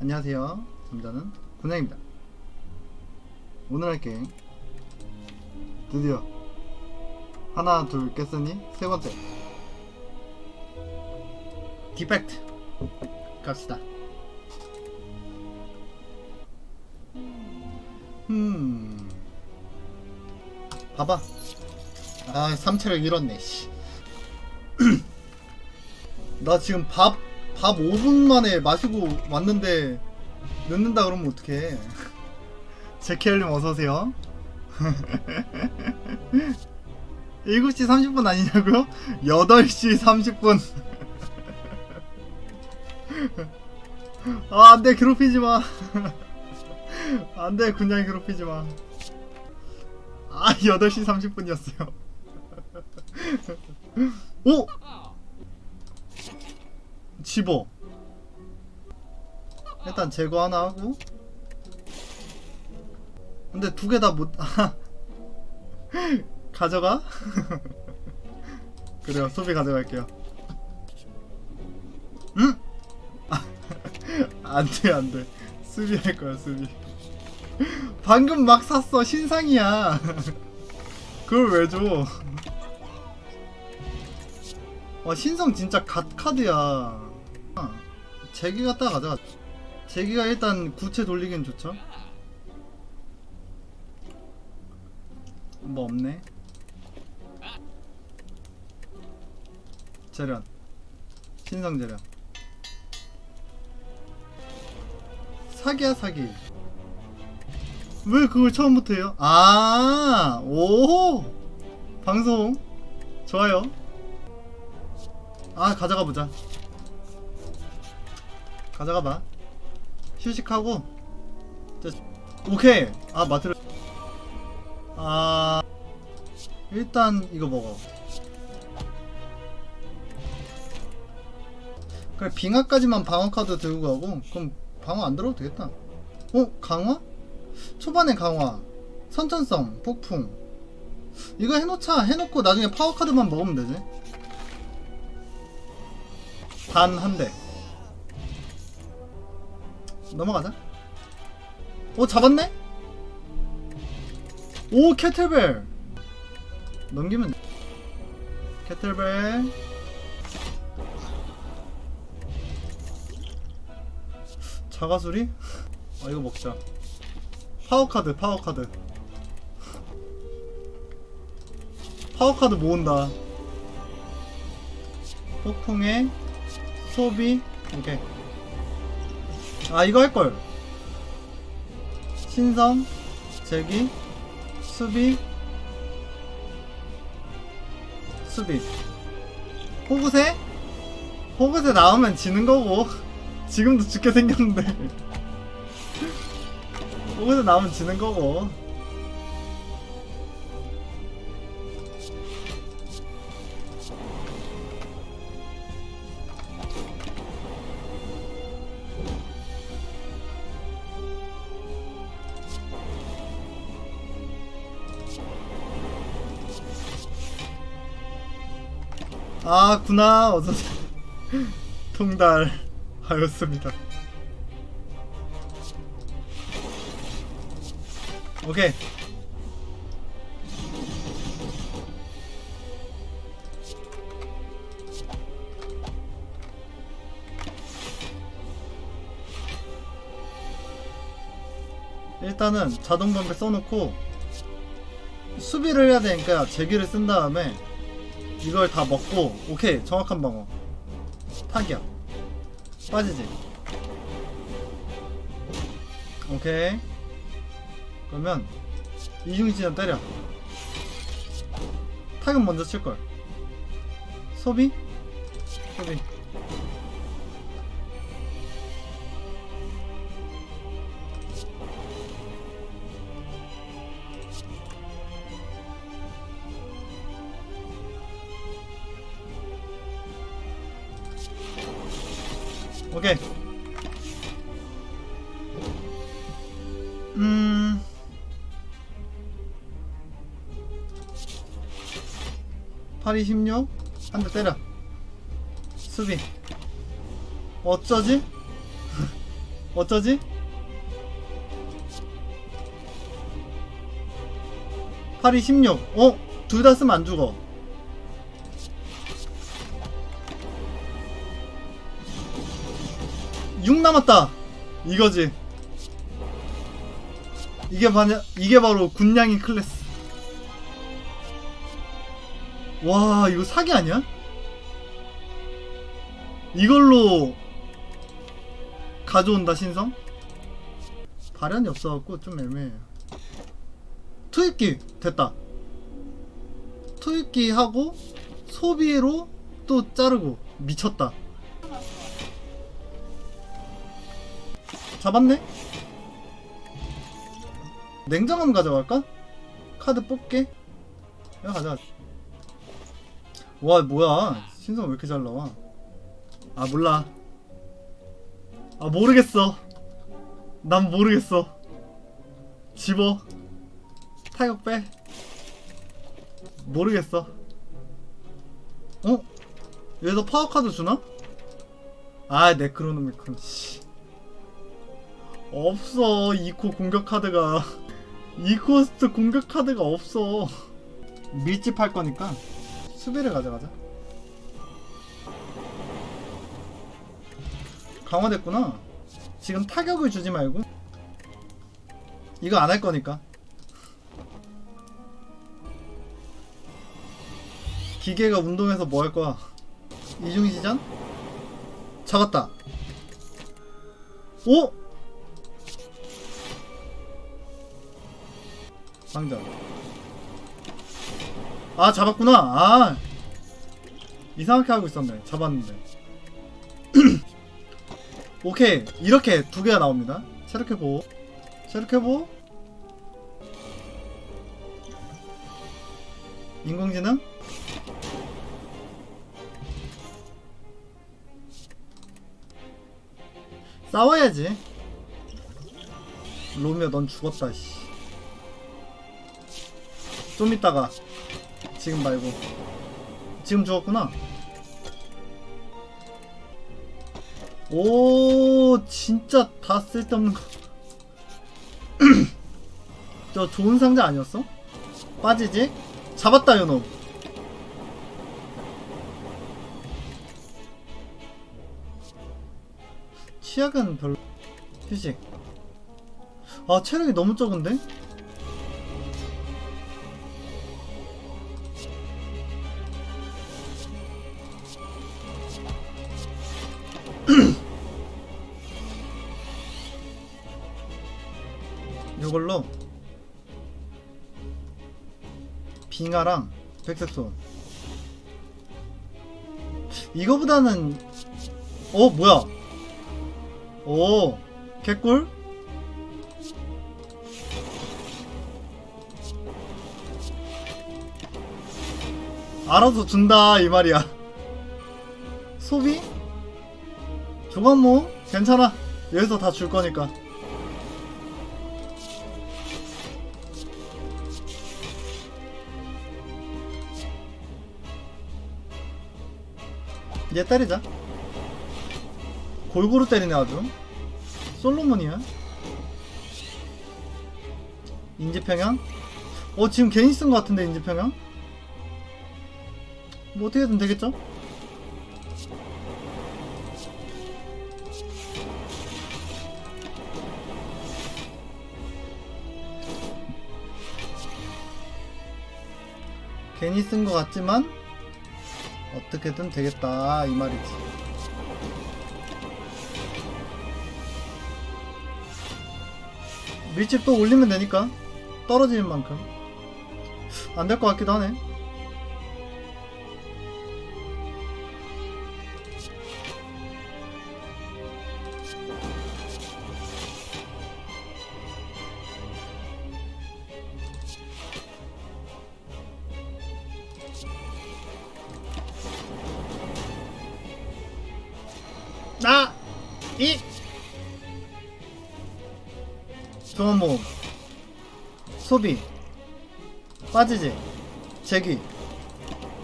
안녕하세요. 잠자는 군양입니다. 오늘 할 게임 드디어 하나 둘 깼으니 세 번째 디펙트 갑시다. 음 봐봐. 아 삼체를 잃었네. 씨. 나 지금 밥, 밥 5분 만에 마시고 왔는데 늦는다 그러면 어떡해. 제키엘님 어서오세요. 7시 30분 아니냐고요? 8시 30분. 아, 안 돼, 괴롭히지 마. 안 돼, 군냥 괴롭히지 마. 아, 8시 30분이었어요. 오! 집어. 일단 제거 하나 하고. 근데 두 개 다못 가져가? 그래요 소비 가져갈게요. 응? 안돼 안돼. 수비 할 거야 수비. 방금 막 샀어 신상이야. 그걸 왜 줘? 와 신성 진짜 갓 카드야. 아, 제기 갖다 가자. 제기가 일단 구체 돌리기엔 좋죠? 뭐 없네. 재련. 신성 재련. 사기야 사기. 왜 그걸 처음부터 해요? 아, 오, 방송. 좋아요. 아, 가져가 보자. 가져가 봐. 휴식하고. 자, 오케이. 아, 마트를. 아, 일단 이거 먹어. 그래, 빙하까지만 방어 카드 들고 가고, 그럼 방어 안 들어도 되겠다. 어, 강화? 초반에 강화, 선천성, 폭풍. 이거 해놓자. 해놓고 나중에 파워 카드만 먹으면 되지. 단 한 대. 넘어가자. 오, 잡았네? 오, 캐틀벨. 넘기면 돼. 캐틀벨. 자가수리? 아, 이거 먹자. 파워카드, 파워카드. 파워카드 모은다. 폭풍의 소비. 오케이. 아, 이거 할걸. 신성, 제기, 수비, 수비. 호구세? 호구세 나오면 지는 거고. 지금도 죽게 생겼는데. 호구세 나오면 지는 거고. 아, 구나. 어서 통달 하였습니다. 오케이. 일단은 자동 방패 써놓고 수비를 해야 되니까 제기를 쓴 다음에 이걸 다 먹고 오케이 정확한 방어. 타기야. 빠지지. 오케이. 그러면 이중지점 때려. 타격 먼저 칠걸. 소비? 소비 8이 16 한 대 때려. 수비. 어쩌지? 어쩌지? 팔이 16 어? 둘 다 쓰면 안 죽어. 6 남았다. 이거지. 이게 바냐, 이게 바로 군량이 클래스. 와, 이거 사기 아니야? 이걸로 가져온다 신성? 발현이 없어갖고 좀 애매해요. 투입기 됐다. 투입기 하고 소비로 또 자르고 미쳤다. 잡았네? 냉정함 가져갈까? 카드 뽑게? 야 가자. 와 뭐야 신성 왜 이렇게 잘 나와? 아 몰라. 아 모르겠어. 난 모르겠어. 집어. 타격 빼. 모르겠어. 어? 여기서 파워 카드 주나? 아 네크로노미콘 씨. 없어 이코 공격 카드가 이코스트 공격 카드가 없어 밀집 할 거니까 수비를 가져가자. 강화됐구나. 지금 타격을 주지 말고. 이거 안 할 거니까. 기계가 운동해서 뭐 할 거야? 이중시전 잡았다. 오? 상자 아 잡았구나. 아. 이상하게 하고 있었네. 잡았는데. 오케이. 이렇게 두 개가 나옵니다. 체력해보 체력해보 인공지능. 싸워야지. 로미오 넌 죽었다 씨. 좀 이따가 지금 말고 지금 죽었구나 오 진짜 다 쓸데없는 거. 저 좋은 상자 아니었어? 빠지지? 잡았다 요놈 치약은 별로 휴식 아 체력이 너무 적은데? 이걸로 빙하랑 백색손 이거보다는 어 뭐야? 오 개꿀? 알아서 준다 이 말이야. 소비 조간모 괜찮아. 여기서 다 줄 거니까. 얘 때리자. 골고루 때리네 아주. 솔로몬이야. 인지평양? 어 지금 괜히 쓴 것 같은데 인지평양? 뭐 어떻게든 되겠죠? 괜히 쓴 것 같지만 어떻게든 되겠다 이 말이지. 밀집 또 올리면 되니까 떨어지는 만큼. 안 될 것 같기도 하네 좋은 모음 소비 빠지지 제기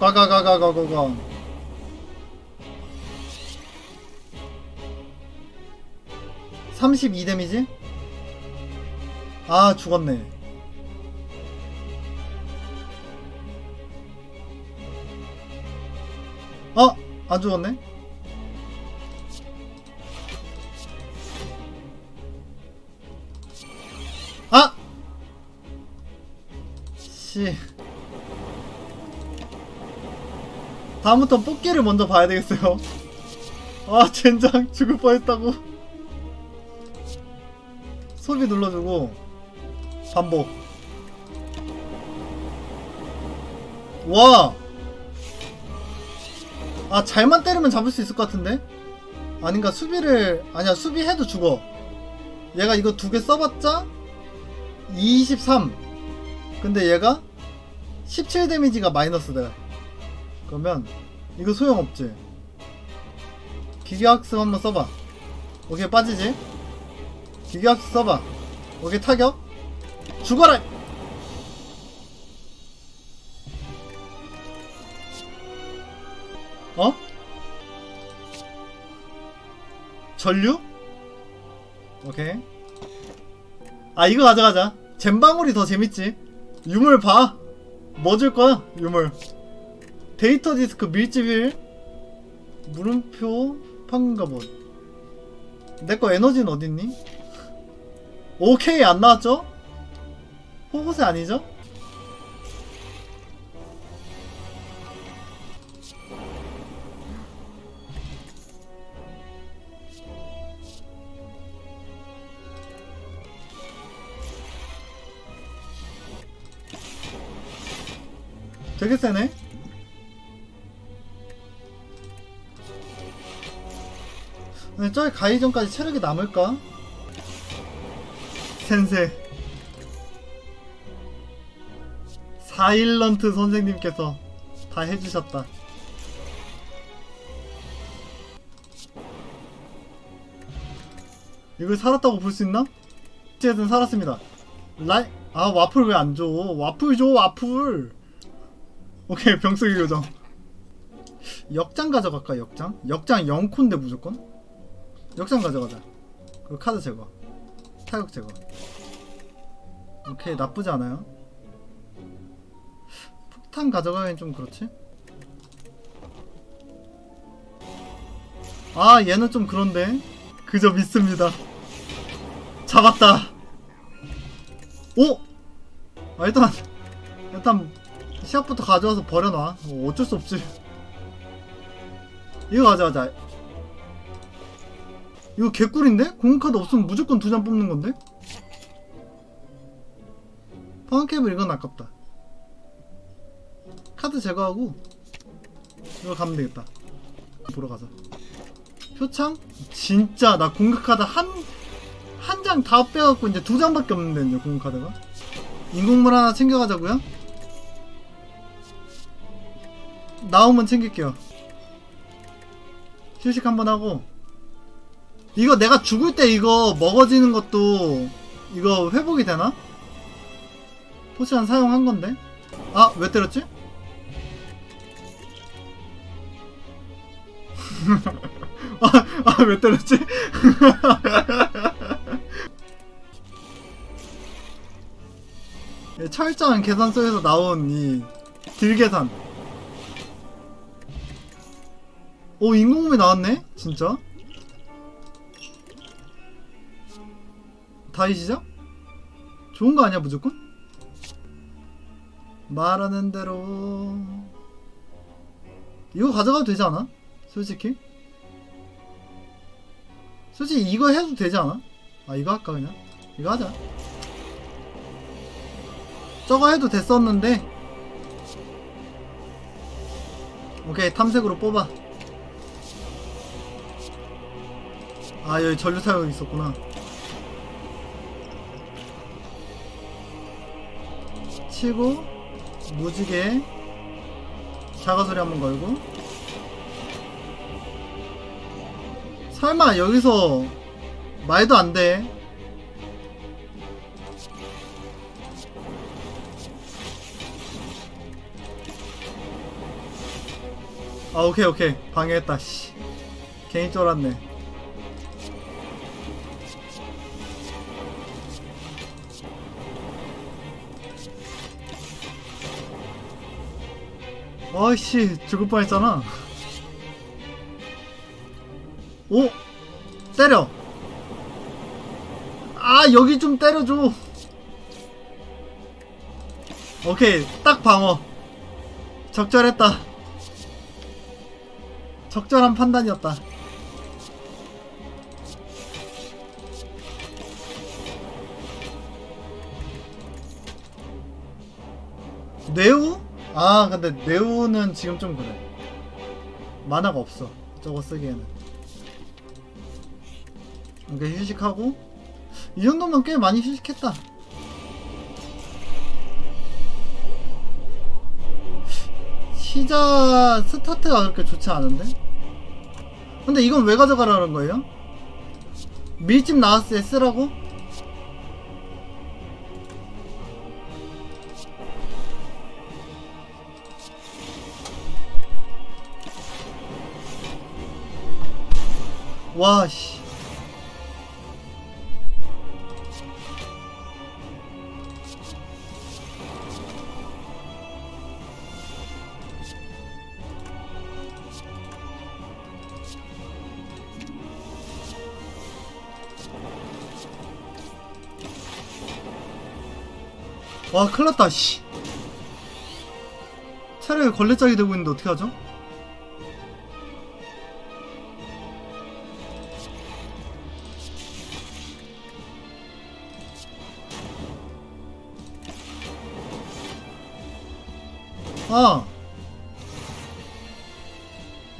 가가가가가가가 32 데미지? 아 죽었네 어? 안 죽었네? 다음부터 뽑기를 먼저 봐야 되겠어요. 아 젠장 죽을 뻔했다고. 소비 눌러주고 반복. 와! 아 잘만 때리면 잡을 수 있을 것 같은데? 아닌가 수비를 아니야 수비해도 죽어. 얘가 이거 두 개 써봤자 23 근데 얘가 17 데미지가 마이너스 돼 그러면 이거 소용없지? 기계학습 한번 써봐. 오케이 빠지지? 기계학습 써봐. 오케이 타격? 죽어라! 어? 전류? 오케이. 아 이거 가져가자. 잼방울이 더 재밌지. 유물 봐. 뭐 줄 거야 유물 데이터 디스크 밀집일 물음표 판가본 내거 에너지는 어딨니? 오케이 안 나왔죠? 호구세 아니죠? 되게 세네? 근데 저기 가기 전까지 체력이 남을까? 센세 사일런트 선생님께서 다 해주셨다 이걸 살았다고 볼 수 있나? 어쨌든 살았습니다 라이 아 와플 왜 안 줘? 와플 줘 와플 오케이 병쓰기 교정 역장 가져갈까 역장? 역장 0콘데 무조건? 역장 가져가자. 그 카드 제거. 타격 제거. 오케이 나쁘지 않아요. 폭탄 가져가긴 좀 그렇지? 아 얘는 좀 그런데. 그저 믿습니다. 잡았다. 오! 아 일단 일단 시합부터 가져와서 버려놔. 뭐 어쩔 수 없지. 이거 가져가자 이거 개꿀인데? 공카드 없으면 무조건 두 장 뽑는 건데? 파운캡을 이건 아깝다 카드 제거하고 이거 가면 되겠다 보러 가자 표창? 진짜 나 공격 카드 한 한 장 다 빼갖고 이제 두 장밖에 없는데 이제 공격 카드가 인공물 하나 챙겨가자고요? 나오면 챙길게요 휴식 한번 하고 이거 내가 죽을 때 이거 먹어지는 것도 이거 회복이 되나? 포션 사용한 건데? 아, 왜 때렸지? 아, 아, 왜 때렸지? 예, 철저한 계산 속에서 나온 이 딜계산. 오, 인공음이 나왔네? 진짜? 다이 시작? 좋은 거 아니야 무조건? 말하는 대로 이거 가져가도 되지 않아? 솔직히? 솔직히 이거 해도 되지 않아? 아 이거 할까 그냥? 이거 하자 저거 해도 됐었는데 오케이 탐색으로 뽑아 아 여기 전류 사용 있었구나 치고 무지개 자가소리 한번 걸고. 설마 여기서 말도 안돼. 아 오케이 오케이. 방해했다 씨. 괜히 쫄았네 어이씨 죽을 뻔했잖아. 오 때려. 아 여기 좀 때려줘. 오케이 딱 방어. 적절했다. 적절한 판단이었다. 네우? 아 근데 네우는 지금 좀 그래 만화가 없어 저거 쓰기에는 이렇게 휴식하고 이 정도면 꽤 많이 휴식했다 시작 스타트가 그렇게 좋지 않은데? 근데 이건 왜 가져가라는 거예요? 밀집 나왔을 때 쓰라고? 와, 씨. 와, 큰일 났다, 씨. 차라리 걸레짝이 되고 있는데 어떡하죠? 아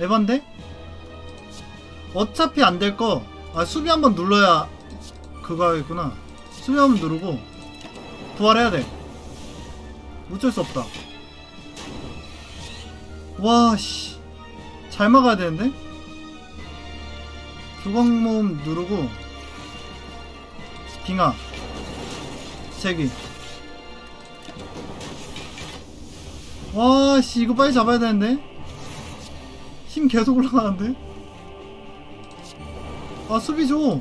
에반데? 어차피 안 될 거. 아 수비 한번 눌러야 그거 하겠구나. 수비 한번 누르고 부활해야 돼. 어쩔 수 없다. 와 씨. 잘 막아야 되는데? 조각 모음 누르고 빙하 제기 와씨 이거 빨리 잡아야 되는데 힘 계속 올라가는데 아 수비 줘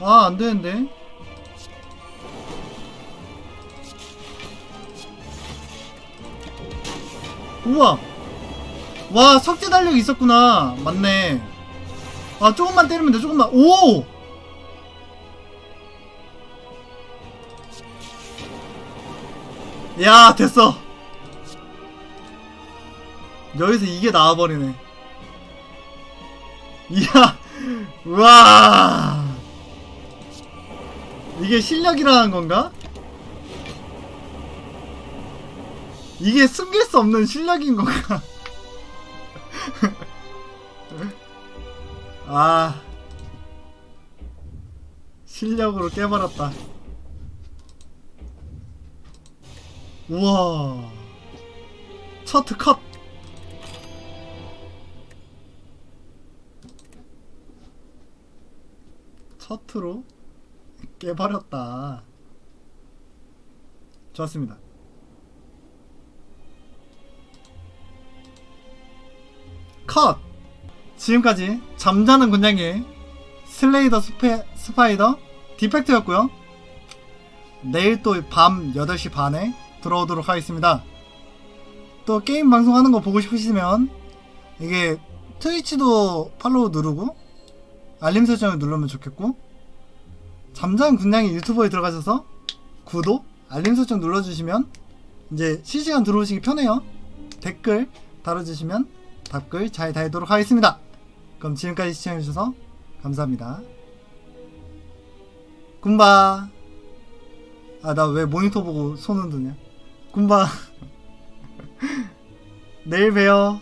아, 안 되는데. 우와! 와, 석재 달력 있었구나. 맞네. 아, 조금만 때리면 돼, 조금만. 오! 야, 됐어. 여기서 이게 나와버리네. 이야, 우와! 이게 실력이라는 건가? 이게 숨길 수 없는 실력인 건가? 아 실력으로 깨버렸다. 우와 첫트 컷. 첫트로 깨버렸다. 좋았습니다 컷! 지금까지 잠자는 군장의 슬레이더 스페, 스파이더 디펙트였고요. 내일 또 밤 8시 반에 들어오도록 하겠습니다. 또 게임 방송하는 거 보고 싶으시면 이게 트위치도 팔로우 누르고 알림 설정을 누르면 좋겠고 잠자는 군장의 유튜버에 들어가셔서 구독, 알림 설정 눌러주시면 이제 실시간 들어오시기 편해요. 댓글 달아주시면 답글 잘 달도록 하겠습니다. 그럼 지금까지 시청해주셔서 감사합니다. 군바. 아, 나 왜 모니터 보고 손 흔드냐? 군바. 내일 봬요.